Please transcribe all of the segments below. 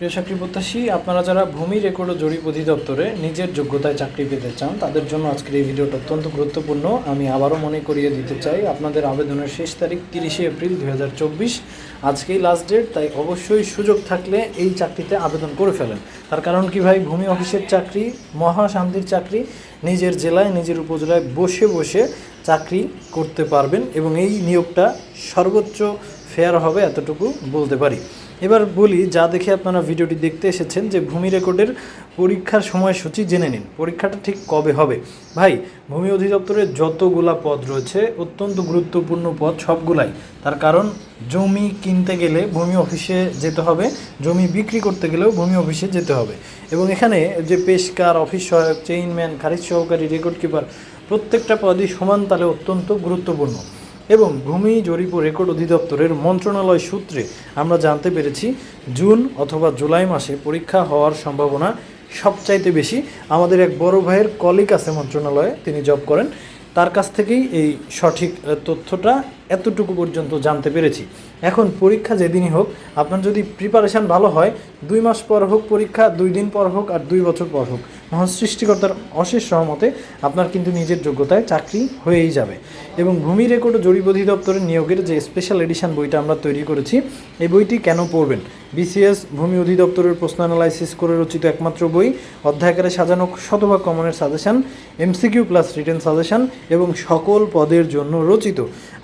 প্রিয় চাকরি প্রত্যাশী, আপনারা যারা ভূমি রেকর্ড ও জরিপ অধিদপ্তরে নিজের যোগ্যতায় চাকরি পেতে চান, তাদের জন্য আজকের এই ভিডিওটা অত্যন্ত গুরুত্বপূর্ণ। আমি আবারও মনে করিয়ে দিতে চাই, আপনাদের আবেদনের শেষ তারিখ তিরিশে এপ্রিল দু হাজার চব্বিশ। আজকেই লাস্ট ডেট তাই অবশ্যই সুযোগ থাকলে এই চাকরিতে আবেদন করে ফেলেন। তার কারণ কি ভাই? ভূমি অফিসের চাকরি মহা শান্তির চাকরি, নিজের জেলায়, নিজের উপজেলায় বসে বসে চাকরি করতে পারবেন এবং এই নিয়োগটা সর্বোচ্চ ফেয়ার হবে, এতটুকু বলতে পারি। এবার বলি, যা দেখে আপনারা ভিডিওটি দেখতে এসেছেন যে ভূমি রেকর্ডের পরীক্ষার সময়সূচি জেনে নিন। পরীক্ষাটা ঠিক কবে হবে? ভাই, ভূমি অধিদপ্তরের যতগুলা পদ রয়েছে, অত্যন্ত গুরুত্বপূর্ণ পদ সবগুলাই। তার কারণ, জমি কিনতে গেলে ভূমি অফিসে যেতে হবে, জমি বিক্রি করতে গেলেও ভূমি অফিসে যেতে হবে। এবং এখানে যে পেশকার, অফিস সহায়ক চেইনম্যান খারিজ সহকারী রেকর্ড কিপার প্রত্যেকটা পদই সমান তালে অত্যন্ত গুরুত্বপূর্ণ। এবং ভূমি জরিপ ও রেকর্ড অধিদপ্তরের মন্ত্রণালয় সূত্রে আমরা জানতে পেরেছি, জুন অথবা জুলাই মাসে পরীক্ষা হওয়ার সম্ভাবনা সবচাইতে বেশি। আমাদের এক বড় ভাইয়ের কলিগ আছে মন্ত্রণালয়ে, তিনি জব করেন। তার কাছ থেকেই এই সঠিক তথ্যটা এতটুকু পর্যন্ত জানতে পেরেছি। এখন পরীক্ষা যেদিনই হোক, আপনার যদি প্রিপারেশান ভালো হয়, দুই মাস পর হোক পরীক্ষা, দুই দিন পর হোক আর দুই বছর পর হোক, মহান সৃষ্টিকর্তার অশেষ সহমতে আপনার কিন্তু নিজের যোগ্যতায় চাকরি হয়েই যাবে। এবং ভূমি রেকর্ড ও জরিপ অধিদপ্তরের নিয়োগের যে স্পেশাল এডিশন বইটা আমরা তৈরি করেছি, এই বইটি কেন পড়বেন? বিসিএস ভূমি অধিদপ্তরের প্রশ্ন অ্যানালাইসিস করে রচিত একমাত্র বই অধ্যায়কারে সাজানো শতভাগ কমনের suggestion MCQ plus written suggestion এবং সকল পদের জন্য রচিত।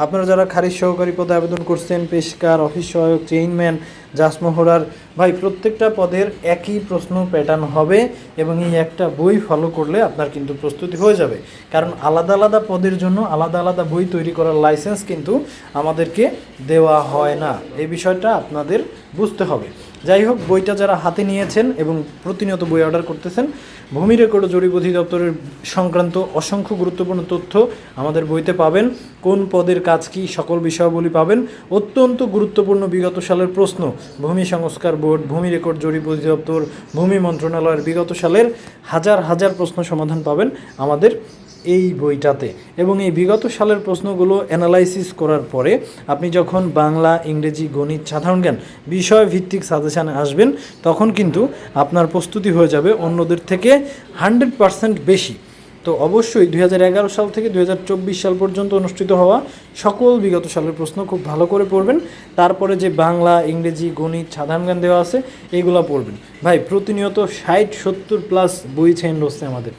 আপনারা যারা খারিজ সহকারী পদে আবেদন করছেন পেশকার অফিস সহায়ক চেইনম্যান জাসমোহরার ভাই, প্রত্যেকটা পদের একই প্রশ্ন প্যাটার্ন হবে এবং এই একটা বই ফলো করলে আপনার কিন্তু প্রস্তুতি হয়ে যাবে। কারণ আলাদা আলাদা পদের জন্য আলাদা আলাদা বই তৈরি করার লাইসেন্স কিন্তু আমাদেরকে দেওয়া হয় না। এই বিষয়টা আপনাদের বুঝতে হবে। যাই হোক, বইটা যারা হাতে নিয়েছেন এবং প্রতিনিয়ত বই অর্ডার করতেছেন, ভূমি রেকর্ড জরিপ অধিদপ্তরের সংক্রান্ত অসংখ্য গুরুত্বপূর্ণ তথ্য আমাদের বইতে পাবেন। কোন পদের কাজ কি, সকল বিষয়াবলী পাবেন। অত্যন্ত গুরুত্বপূর্ণ বিগত সালের প্রশ্ন। ভূমি সংস্কার বোর্ড, ভূমি রেকর্ড জরিপ অধিদপ্তর, ভূমি মন্ত্রণালয়ের বিগত সালের হাজার হাজার প্রশ্ন সমাধান পাবেন আমাদের এই বইটাতে। এবং এই বিগত সালের প্রশ্নগুলো অ্যানালাইসিস করার পরে আপনি যখন বাংলা, ইংরেজি, গণিত, সাধারণ জ্ঞান বিষয় ভিত্তিক সাজেশানে আসবেন, তখন কিন্তু আপনার প্রস্তুতি হয়ে যাবে অন্যদের থেকে হান্ড্রেড পারসেন্ট বেশি। তো অবশ্যই দুই হাজার এগারো সাল থেকে দু হাজার চব্বিশ সাল পর্যন্ত অনুষ্ঠিত হওয়া সকল বিগত সালের প্রশ্ন খুব ভালো করে পড়বেন। তারপরে যে বাংলা, ইংরেজি, গণিত, সাধারণ জ্ঞান দেওয়া আছে এইগুলো পড়বেন। ভাই, প্রতিনিয়ত ষাট, সত্তর প্লাস বই চেঞ্জ হচ্ছে আমাদের।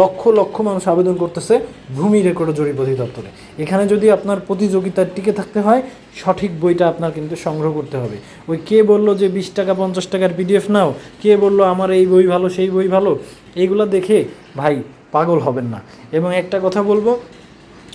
লক্ষ লক্ষ মানুষ আবেদন করতেছে ভূমি রেকর্ড জরিপ অধিদপ্তরে। এখানে যদি আপনার প্রতিযোগিতার টিকে থাকতে হয়, সঠিক বইটা আপনার কিন্তু সংগ্রহ করতে হবে। ওই কে বলল যে বিশ টাকা, পঞ্চাশ টাকার পিডিএফ নাও, কে বলল আমার এই বই ভালো, সেই বই ভালো এইগুলো দেখে ভাই পাগল হবেন না। এবং একটা কথা বলব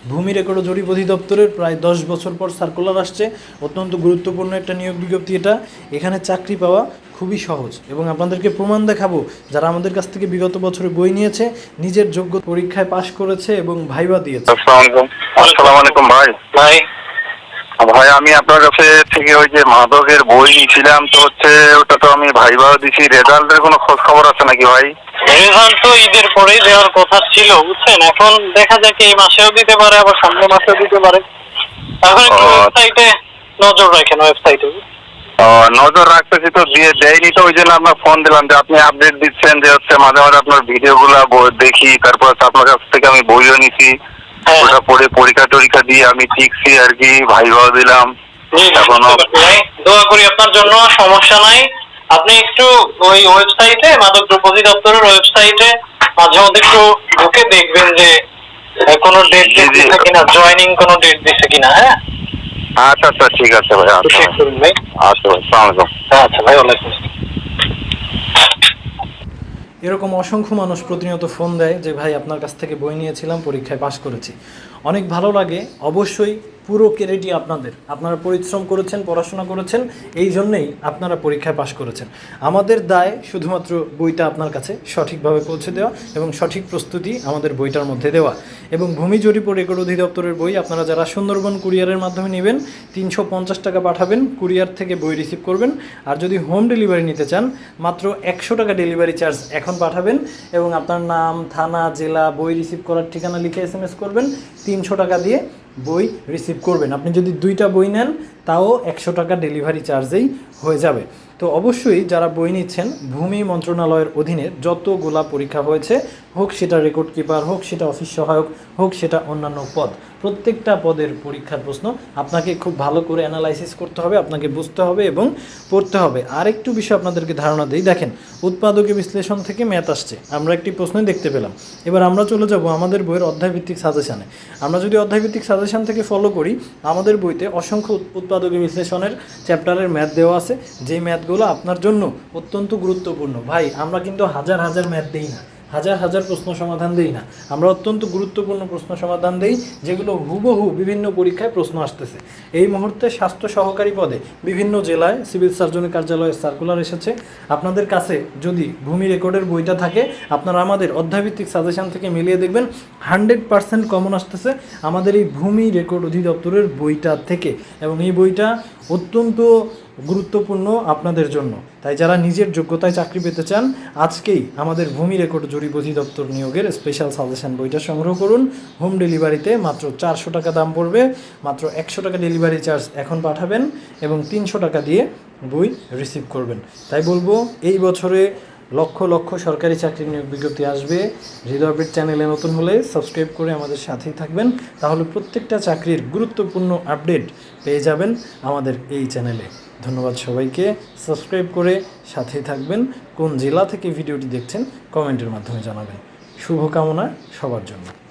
ভূমি রেকর্ড ও জরিপ অধিদপ্তরের প্রায় দশ বছর পর সার্কুলার আসছে। অত্যন্ত গুরুত্বপূর্ণ একটা নিয়োগ বিজ্ঞপ্তি এটা। এখানে চাকরি পাওয়া খুবই সহজ এবং আপনাদেরকে প্রমাণ দেখাবো যারা আমাদের কাছ থেকে বিগত বছরে বই নিয়েছে নিজের যোগ্য পরীক্ষায় পাশ করেছে এবং ভাইবা দিয়েছে। আসসালামু আলাইকুম। আসসালামু আলাইকুম ভাই। ভাই ভাই আমি আপনার কাছে থেকে ওই যে মাদকের বই নিয়েছিলাম তো হচ্ছে ওটা তো আমি ভাইবাও দিছি। রেজাল্টের কোনো খোঁজ খবর আছে নাকি ভাই? রেজাল্ট তো ঈদের পরেই দেওয়ার কথা ছিল বুঝছেন? এখন দেখা যাক এই মাসেও দিতে পারে আবার সামনের মাসেও দিতে পারে। এখন একটু ওয়েবসাইটে নজর রাখেন ওয়েবসাইটে নজর রাখতেছি তো দিয়ে দেয়নি তো ওই জন্য আপনার ফোন দিলাম যে আপনি আপডেট দিচ্ছেন যে হচ্ছে মাঝে মাঝে আপনার ভিডিওগুলো দেখি তারপর আপনার কাছ থেকে আমি বইও নিছি। ওটা পড়ে পরীক্ষা টরীক্ষা দিয়ে আমি টিকছি আর কি ভাইবাও দিলাম এখনও ভাই। দোয়া করি আপনার জন্য সমস্যা নাই আপনি একটু ওই ওয়েবসাইটে মাদক দ্রব্য অধিদপ্তরের ওয়েবসাইটে মাঝে মধ্যে একটু ঢুকে দেখবেন যে কোনো ডেট। দিচ্ছে কিনা জয়নিং কোনো ডেট দিচ্ছে কিনা হ্যাঁ আচ্ছা আচ্ছা ঠিক আছে ভাই আচ্ছা ভাই আচ্ছা ভাই আলাইকুম আচ্ছা ভাই ওয়ালাইকুম। এরকম অসংখ্য মানুষ প্রতিনিয়ত ফোন দেয় যে, ভাই, আপনার কাছ থেকে বই নিয়েছিলাম, পরীক্ষায় পাশ করেছি। অনেক ভালো লাগে, অবশ্যই পুরো ক্রেডিটই আপনাদের। আপনারা পরিশ্রম করেছেন, পড়াশোনা করেছেন, এই জন্যেই আপনারা পরীক্ষায় পাশ করেছেন। আমাদের দায় শুধুমাত্র বইটা আপনার কাছে সঠিকভাবে পৌঁছে দেওয়া এবং সঠিক প্রস্তুতি আমাদের বইটার মধ্যে দেওয়া। এবং ভূমি জরিপ রেকর্ড অধিদপ্তরের বই আপনারা যারা সুন্দরবন কুরিয়ারের মাধ্যমে নেবেন, তিনশো পঞ্চাশ টাকা পাঠাবেন, কুরিয়ার থেকে বই রিসিভ করবেন। আর যদি হোম ডেলিভারি নিতে চান, মাত্র একশো টাকা ডেলিভারি চার্জ এখন পাঠাবেন এবং আপনার নাম, থানা, জেলা, বই রিসিভ করার ঠিকানা লিখে এস করবেন। তিনশো টাকা দিয়ে বই রিসিভ করবেন। আপনি যদি দুইটা বই নেন তাও একশো টাকা ডেলিভারি চার্জেই হয়ে যাবে। তো অবশ্যই যারা বই নিচ্ছেন, ভূমি মন্ত্রণালয়ের অধীনে যতগুলা পরীক্ষা হয়েছে, হোক সেটা রেকর্ড কিপার হোক সেটা অফিস সহায়ক, হোক সেটা অন্যান্য পদ, প্রত্যেকটা পদের পরীক্ষার প্রশ্ন আপনাকে খুব ভালো করে অ্যানালাইসিস করতে হবে, আপনাকে বুঝতে হবে এবং পড়তে হবে। আরেকটু বিষয় আপনাদেরকে ধারণা দিই, দেখেন, উৎপাদকে বিশ্লেষণ থেকে ম্যাথ আসছে। আমরা একটি প্রশ্নই দেখতে পেলাম। এবার আমরা চলে যাব আমাদের বইয়ের অধ্যায়ভিত্তিক সাজেশানে আমরা যদি অধ্যায়ভিত্তিক সাজেশান থেকে ফলো করি, আমাদের বইতে অসংখ্য উৎ- উৎপাদকী বিশ্লেষণের চ্যাপ্টারের ম্যাথ দেওয়া আছে। যেই ম্যাথগুলো আপনার জন্য অত্যন্ত গুরুত্বপূর্ণ। ভাই, আমরা কিন্তু হাজার হাজার ম্যাথ দিই না, হাজার হাজার প্রশ্ন সমাধান দেই না। আমরা অত্যন্ত গুরুত্বপূর্ণ প্রশ্ন সমাধান দেই, যেগুলো হুবহু বিভিন্ন পরীক্ষায় প্রশ্ন আসতেছে। এই মুহূর্তে স্বাস্থ্য সহকারী পদে বিভিন্ন জেলায় সিভিল সার্জনের কার্যালয়ের সার্কুলার এসেছে। আপনাদের কাছে যদি ভূমি রেকর্ডের বইটা থাকে, আপনারা আমাদের অধ্যায়ভিত্তিক সাজেশন থেকে মিলিয়ে দেখবেন হান্ড্রেড পার্সেন্ট কমন আসতেছে আমাদের এই ভূমি রেকর্ড অধিদপ্তরের বইটা থেকে। এবং এই বইটা অত্যন্ত গুরুত্বপূর্ণ আপনাদের জন্য। তাই যারা নিজের যোগ্যতায় চাকরি পেতে চান, আজকেই আমাদের ভূমি রেকর্ড জরিপ অধিদপ্তর নিয়োগের স্পেশাল সাজেশন বইটা সংগ্রহ করুন। হোম ডেলিভারিতে মাত্র চারশো টাকা দাম পড়বে, মাত্র একশো টাকা ডেলিভারি চার্জ এখন পাঠাবেন এবং তিনশো টাকা দিয়ে বই রিসিভ করবেন। তাই বলব, এই বছরে লক্ষ লক্ষ সরকারি চাকরি নিয়োগ বিজ্ঞপ্তি আসবে। হৃদয়বেট চ্যানেলে নতুন হলে সাবস্ক্রাইব করে আমাদের সাথেই থাকবেন। তাহলে প্রত্যেকটা চাকরির গুরুত্বপূর্ণ আপডেট পেয়ে যাবেন আমাদের এই চ্যানেলে। ধন্যবাদ সবাইকে। সাবস্ক্রাইব করে সাথেই থাকবেন। কোন জেলা থেকে ভিডিওটি দেখছেন কমেন্টের মাধ্যমে জানাবেন। শুভকামনা সবার জন্য।